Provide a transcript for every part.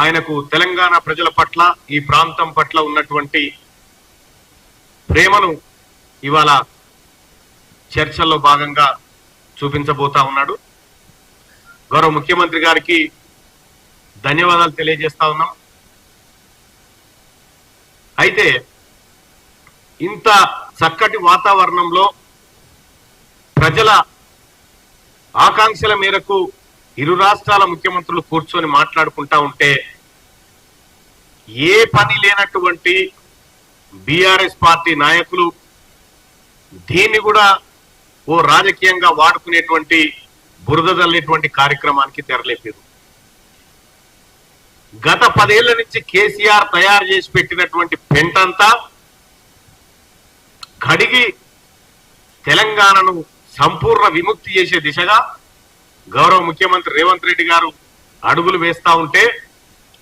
ఆయనకు తెలంగాణ ప్రజల పట్ల ఈ ప్రాంతం పట్ల ఉన్నటువంటి ప్రేమను ఇవాళ చర్చల్లో భాగంగా చూపించబోతా ఉన్నాడు. గౌరవ ముఖ్యమంత్రి గారికి ధన్యవాదాలు తెలియజేస్తా ఉన్నాం. అయితే ఇంత చక్కటి వాతావరణంలో ప్రజల ఆకాంక్షల మేరకు ఇరు రాష్ట్రాల ముఖ్యమంత్రులు కూర్చొని మాట్లాడుకుంటా ఉంటే ఏ పని లేనటువంటి బీఆర్ఎస్ పార్టీ నాయకులు దీన్ని కూడా ఓ రాజకీయంగా వాడుకునేటువంటి బురద తల్లేటువంటి కార్యక్రమానికి తెరలేపారు. గత పదేళ్ళ నుంచి కేసీఆర్ తయారు చేసి పెట్టినటువంటి పెంటంతా కడిగి తెలంగాణను సంపూర్ణ విముక్తి చేసే దిశగా గౌరవ ముఖ్యమంత్రి రేవంత్ రెడ్డి గారు అడుగులు వేస్తా ఉంటే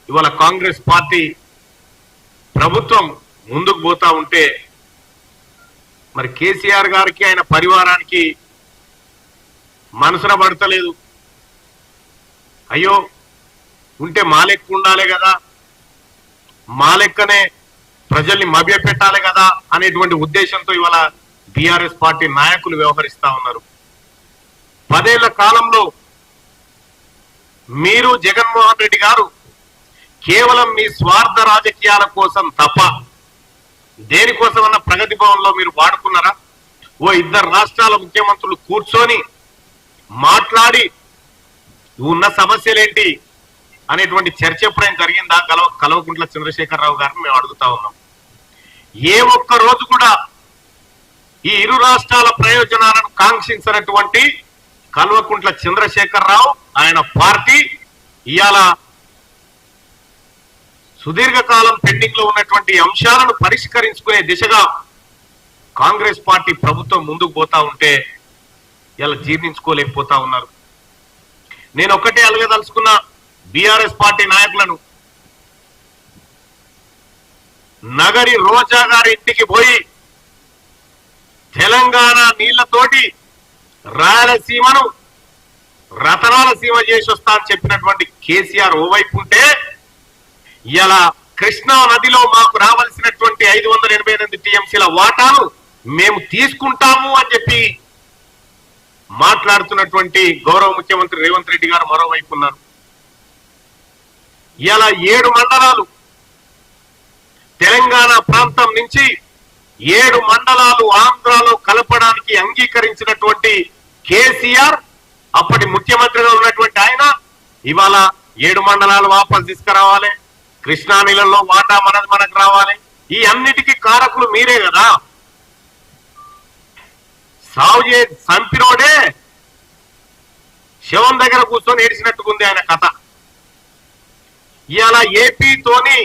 ఇవాళ కాంగ్రెస్ పార్టీ ప్రభుత్వం ముందుకు పోతా ఉంటే మరి కేసీఆర్ గారికి ఆయన పరివారానికి మనసున పడతలేదు. అయ్యో ఉంటే మాలెక్క ఉండాలి కదా మాలెక్కనే ప్రజల్ని మభ్యపెట్టాలి కదా అనేటువంటి ఉద్దేశంతో ఇవాళ బీఆర్ఎస్ పార్టీ నాయకులు వ్యవహరిస్తా ఉన్నారు. పదేళ్ళ కాలంలో మీరు జగన్మోహన్ రెడ్డి గారు కేవలం మీ స్వార్థ రాజకీయాల కోసం తప్ప దేనికోసమన్నా ప్రగతి భవన్లో మీరు వాడుకున్నారా? ఓ ఇద్దరు రాష్ట్రాల ముఖ్యమంత్రులు కూర్చొని మాట్లాడి ఉన్న సమస్యలేంటి అనేటువంటి చర్చ ఎప్పుడైనా జరిగిందా? కలవ కలవకుంట్ల చంద్రశేఖరరావు గారిని మేము అడుగుతా ఉన్నాం. ఏ ఒక్క రోజు కూడా ఈ ఇరు రాష్ట్రాల ప్రయోజనాలను కాంక్షించినటువంటి కల్వకుంట్ల చంద్రశేఖరరావు ఆయన పార్టీ ఇవాళ సుదీర్ఘకాలం పెండింగ్లో ఉన్నటువంటి అంశాలను పరిష్కరించుకునే దిశగా కాంగ్రెస్ పార్టీ ప్రభుత్వం ముందుకు పోతా ఉంటే ఇలా జీర్ణించుకోలేకపోతా ఉన్నారు. నేను ఒక్కటే అలగదలుచుకున్న బీఆర్ఎస్ పార్టీ నాయకులను నగరి రోజా గారి ఇంటికి పోయి తెలంగాణ నీళ్ళతోటి రాయలసీమను రతనాల సీమ చేసి వస్తా అని చెప్పినటువంటి కేసీఆర్ ఓవైపు ఉంటే ఇలా కృష్ణా నదిలో మాకు రావాల్సినటువంటి ఐదు వందల ఎనభై ఎనిమిది టీఎంసీల వాటాను మేము తీసుకుంటాము అని చెప్పి మాట్లాడుతున్నటువంటి గౌరవ ముఖ్యమంత్రి రేవంత్ రెడ్డి గారు మరోవైపు ఉన్నారు. ఇలా ఏడు మండలాలు తెలంగాణ ప్రాంతం నుంచి ఏడు మండలాలు ఆంధ్రాలో కలపడానికి అంగీకరించినటువంటి కేసీఆర్ అప్పటి ముఖ్యమంత్రిగా ఉన్నటువంటి ఆయన ఇవాళ ఏడు మండలాలు వాపసు తీసుకురావాలి కృష్ణా నీళ్ళలో వాటా మనది మనకు రావాలి ఈ అన్నిటికీ కారకులు మీరే కదా. సాగు చే చంపినోడే శవం దగ్గర కూర్చొని ఏడిచినట్టుకుంది ఆయన కథ. ఇవాళ ఏపీతోని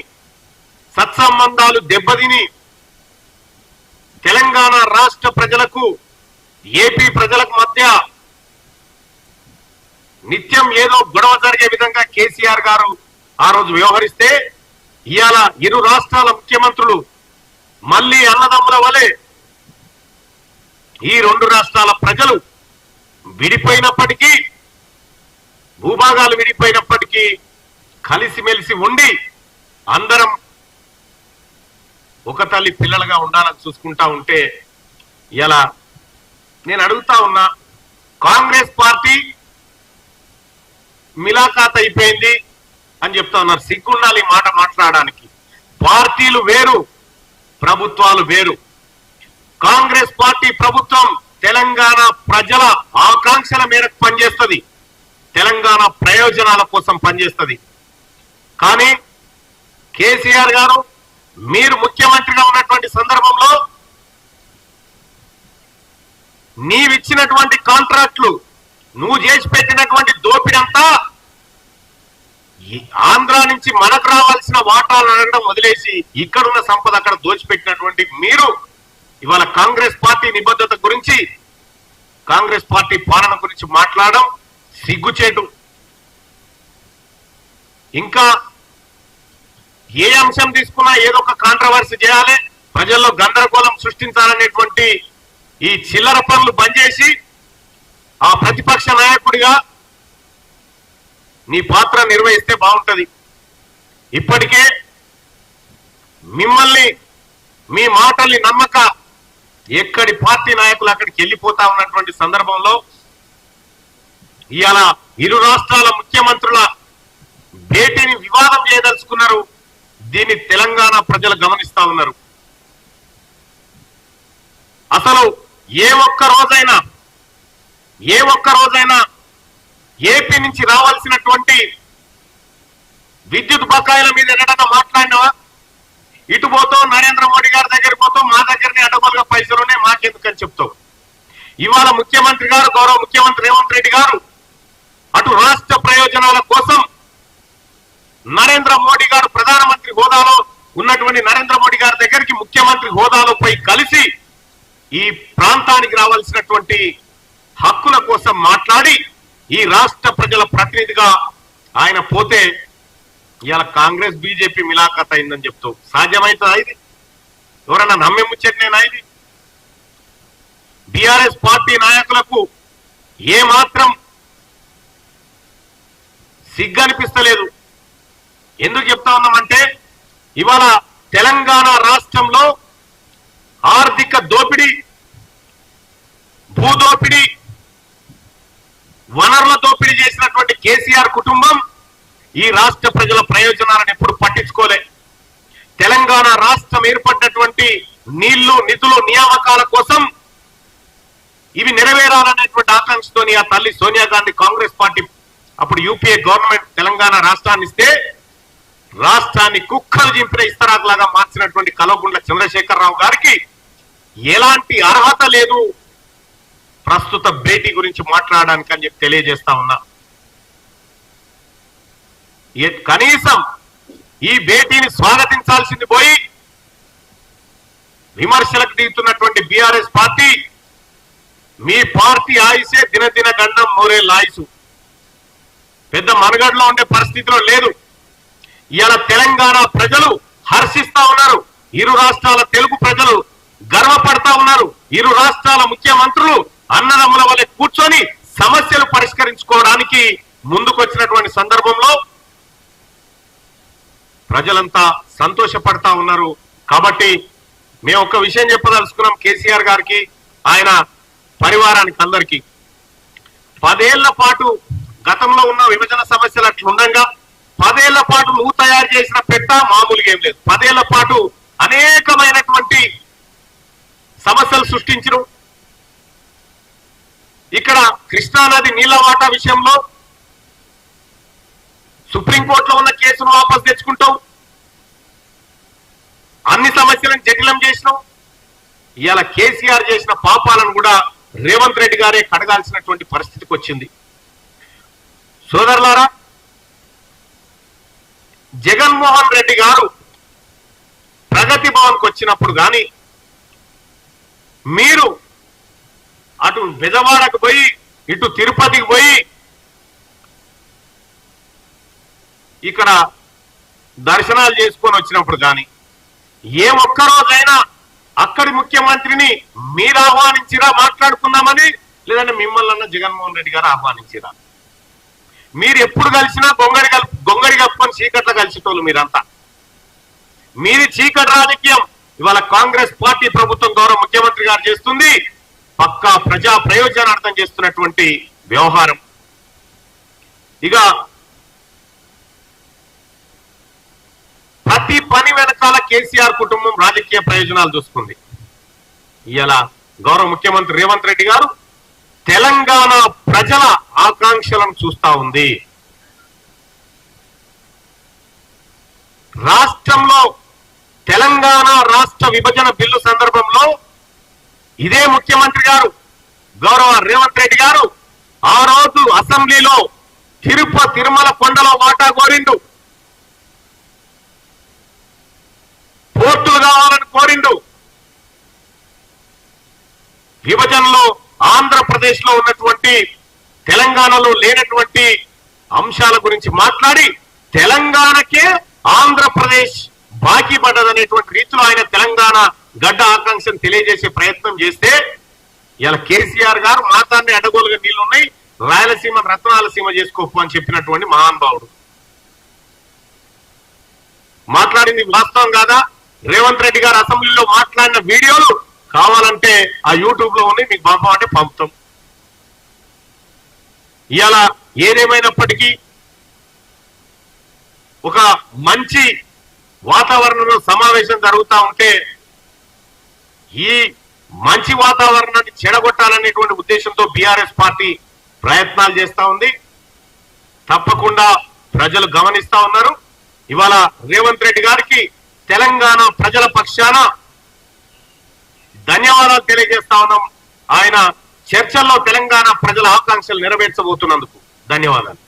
సత్సంబంధాలు దెబ్బతిని తెలంగాణ రాష్ట్ర ప్రజలకు ఏపీ ప్రజలకు మధ్య నిత్యం ఏదో గొడవ జరిగే విధంగా కేసీఆర్ గారు ఆ రోజు వ్యవహరిస్తే ఇవాళ ఇరు రాష్ట్రాల ముఖ్యమంత్రులు మళ్ళీ అన్నదమ్ముల వలె ఈ రెండు రాష్ట్రాల ప్రజలు విడిపోయినప్పటికీ భూభాగాలు విడిపోయినప్పటికీ కలిసిమెలిసి ఉండి అందరం ఒక తల్లి పిల్లలుగా ఉండాలని చూసుకుంటా ఉంటే ఇలా నేను అడుగుతా ఉన్నా కాంగ్రెస్ పార్టీ మిలాఖాత్ అయిపోయింది అని చెప్తా ఉన్నారు సిగ్గుండాలి మాట మాట్లాడడానికి. పార్టీలు వేరు ప్రభుత్వాలు వేరు. కాంగ్రెస్ పార్టీ ప్రభుత్వం తెలంగాణ ప్రజల ఆకాంక్షల మేరకు పనిచేస్తుంది. తెలంగాణ ప్రయోజనాల కోసం పనిచేస్తుంది. కానీ కేసీఆర్ గారు మీరు ముఖ్యమంత్రిగా ఉన్నటువంటి సందర్భంలో నీవిచ్చినటువంటి కాంట్రాక్ట్లు నువ్వు చేసి పెట్టినటువంటి దోపిడంతా ఆంధ్ర నుంచి మనకు రావాల్సిన వాటాలు అనడం వదిలేసి ఇక్కడున్న సంపద అక్కడ దోచిపెట్టినటువంటి మీరు ఇవాళ కాంగ్రెస్ పార్టీ నిబద్ధత గురించి కాంగ్రెస్ పార్టీ పాలన గురించి మాట్లాడడం సిగ్గుచేటు. ఇంకా ఏ అంశం తీసుకున్నా ఏదో ఒక కాంట్రవర్సీ చేయాలి. ప్రజల్లో గందరగోళం సృష్టించాలనేటువంటి ఈ చిల్లర పనులు బంద్ చేసి ఆ ప్రతిపక్ష నాయకుడిగా నీ పాత్ర నిర్వహిస్తే బాగుంటుంది. ఇప్పటికే మిమ్మల్ని మీ మాటల్ని నమ్మక ఎక్కడి పార్టీ నాయకులు అక్కడికి వెళ్ళిపోతా ఉన్నటువంటి సందర్భంలో ఇవాళ ఇరు రాష్ట్రాల ముఖ్యమంత్రుల భేటీని వివాదం చేయదలుచుకున్నారు. దీన్ని తెలంగాణ ప్రజలు గమనిస్తా ఉన్నారు. అసలు ఏ ఒక్క రోజైనా ఏ ఒక్క రోజైనా ఏపీ నుంచి రావాల్సినటువంటి విద్యుత్ బకాయిల మీద ఎన్నడన్నా మాట్లాడినావా? ఇటు పోతాం నరేంద్ర మోడీ గారి దగ్గర పోతాం మా దగ్గరనే అడబలుగా పైసలు ఉన్నాయి మాకెందుకని చెప్తావు? ఇవాళ ముఖ్యమంత్రి గారు గౌరవ ముఖ్యమంత్రి రేవంత్ రెడ్డి గారు అటు రాష్ట్ర ప్రయోజనాల కోసం నరేంద్ర మోడీ గారు ఉన్నటువంటి నరేంద్ర మోడీ గారి దగ్గరికి ముఖ్యమంత్రి హోదాలో పోయి కలిసి ఈ ప్రాంతానికి రావాల్సినటువంటి హక్కుల కోసం మాట్లాడి ఈ రాష్ట్ర ప్రజల ప్రతినిధిగా ఆయన పోతే ఇవాళ కాంగ్రెస్ బీజేపీ మిలాఖత్ అయిందని చెప్తూ సాధ్యమవుతుందా ఇది? ఎవరన్నా నమ్మే ముచ్చట్నేనా ఇది? బీఆర్ఎస్ పార్టీ నాయకులకు ఏ మాత్రం సిగ్గు అనిపిస్తలేదు ఎందుకు చెప్తా ఉన్నామంటే ఇవాళ తెలంగాణ రాష్ట్రంలో ఆర్థిక దోపిడీ భూదోపిడీ వనరుల దోపిడీ చేసినటువంటి కేసీఆర్ కుటుంబం ఈ రాష్ట్ర ప్రజల ప్రయోజనాలను ఎప్పుడు పట్టించుకోలే. తెలంగాణ రాష్ట్రం ఏర్పడినటువంటి నీళ్ళు నిధులు నియామకాల కోసం ఇవి నెరవేరాలనేటువంటి ఆకాంక్షతోని ఆ తల్లి సోనియా గాంధీ కాంగ్రెస్ పార్టీ అప్పుడు యూపీఏ గవర్నమెంట్ తెలంగాణ రాష్ట్రాన్ని ఇస్తే రాష్ట్రాన్ని కుక్కలు చింపిన ఇస్తరాకులాగా మార్చినటువంటి కలవగుండ్ల చంద్రశేఖరరావు గారికి ఎలాంటి అర్హత లేదు ప్రస్తుత భేటీ గురించి మాట్లాడడానికి అని చెప్పి తెలియజేస్తా ఉన్నా. కనీసం ఈ భేటీని స్వాగతించాల్సింది పోయి విమర్శలకు దిగుతున్నటువంటి బీఆర్ఎస్ పార్టీ మీ పార్టీ ఆయుసే దినదిన గండం మూరేళ్ళ ఆయుసు పెద్ద మనుగడలో ఉండే పరిస్థితిలో లేదు. ఇవాళ తెలంగాణ ప్రజలు హర్షిస్తా ఉన్నారు. ఇరు రాష్ట్రాల తెలుగు ప్రజలు గర్వపడతా ఉన్నారు. ఇరు రాష్ట్రాల ముఖ్యమంత్రులు అన్నదమ్ముల వలె కూర్చొని సమస్యలు పరిష్కరించుకోవడానికి ముందుకొచ్చినటువంటి సందర్భంలో ప్రజలంతా సంతోషపడతా ఉన్నారు. కాబట్టి మేము ఒక విషయం చెప్పదలుచుకున్నాం కేసీఆర్ గారికి ఆయన పరివారానికి అందరికీ. పదేళ్ళ పాటు గతంలో ఉన్న విభజన సమస్యలు అట్లుండగా పదేళ్ళ పాటు నువ్వు తయారు చేసిన పెట్ట మామూలుగా ఏం లేదు. పదేళ్ళ పాటు అనేకమైనటువంటి సమస్యలు సృష్టించరు ఇక్కడ కృష్ణానది నీళ్ళ వాటా విషయంలో సుప్రీంకోర్టులో ఉన్న కేసును వాపసు తెచ్చుకుంటాం. అన్ని సమస్యలను జటిలం చేసినాం. ఇవాళ కేసీఆర్ చేసిన పాపాలను కూడా రేవంత్ రెడ్డి గారే కడగాల్సినటువంటి పరిస్థితికి వచ్చింది. సోదరులారా జగన్మోహన్ రెడ్డి గారు ప్రగతి భవన్కి వచ్చినప్పుడు కానీ మీరు అటు బెజవాడకు పోయి ఇటు తిరుపతికి పోయి ఇక్కడ దర్శనాలు చేసుకొని వచ్చినప్పుడు కానీ ఏ ఒక్కరోజైనా అక్కడి ముఖ్యమంత్రిని మీరు ఆహ్వానించిరా మాట్లాడుకుందామని లేదంటే మిమ్మల్ని అన్న జగన్మోహన్ రెడ్డి గారు ఆహ్వానించిరా? మీరు ఎప్పుడు కలిసినా గొంగడి కలుపు గొంగడి కప్పుకొని చీకట్లో కలిసేటోళ్ళు మీరంతా. మీది చీకటి రాజకీయం. ఇవాళ కాంగ్రెస్ పార్టీ ప్రభుత్వం గౌరవ ముఖ్యమంత్రి గారు చేస్తుంది పక్కా ప్రజా ప్రయోజనార్థం చేస్తున్నటువంటి వ్యవహారం. ఇక ప్రతి పని వెనకాల కేసీఆర్ కుటుంబం రాజకీయ ప్రయోజనాలు చూసుకుంది. ఇలా గౌరవ ముఖ్యమంత్రి రేవంత్ రెడ్డి గారు తెలంగాణ ప్రజల ఆకాంక్షలను చూస్తా ఉంది. రాష్ట్రంలో తెలంగాణ రాష్ట్ర విభజన బిల్లు సందర్భంలో ఇదే ముఖ్యమంత్రి గారు గౌరవ రేవంత్ రెడ్డి గారు ఆ రోజు అసెంబ్లీలో తిరుప తిరుమల కొండలో వాటా కోరిండు. పోర్టులు కావాలని కోరిండు. విభజనలో ఆంధ్రప్రదేశ్లో ఉన్నటువంటి తెలంగాణలో లేనటువంటి అంశాల గురించి మాట్లాడి తెలంగాణకే ఆంధ్రప్రదేశ్ బాకీ పడ్డదనేటువంటి రీతిలో ఆయన తెలంగాణ గడ్డ ఆకాంక్షను తెలియజేసే ప్రయత్నం చేస్తే ఇలా కేసీఆర్ గారు మాతాన్ని అడగోలుగా నీళ్ళు ఉన్నాయి రాయలసీమ రత్నాలసీమ చేసుకోపు అని చెప్పినటువంటి మహానుభావుడు. మాట్లాడింది వాస్తవం కాదా? రేవంత్ రెడ్డి గారు అసెంబ్లీలో మాట్లాడిన వీడియోలు కావాలంటే ఆ యూట్యూబ్లో ఉన్నాయి మీకు పంపమంటే పంపుతాం. ఇవాళ ఏదేమైనప్పటికీ ఒక మంచి వాతావరణంలో సమావేశం జరుగుతా ఉంటే ఈ మంచి వాతావరణాన్ని చెడగొట్టాలనేటువంటి ఉద్దేశంతో బీఆర్ఎస్ పార్టీ ప్రయత్నాలు చేస్తా ఉంది. తప్పకుండా ప్రజలు గమనిస్తా ఉన్నారు. ఇవాళ రేవంత్ రెడ్డి గారికి తెలంగాణ ప్రజల పక్షాన ధన్యవాదాలు తెలియజేస్తా ఉన్నాం. ఆయన చర్చల్లో తెలంగాణ ప్రజల ఆకాంక్షలు నెరవేర్చబోతున్నందుకు ధన్యవాదాలు.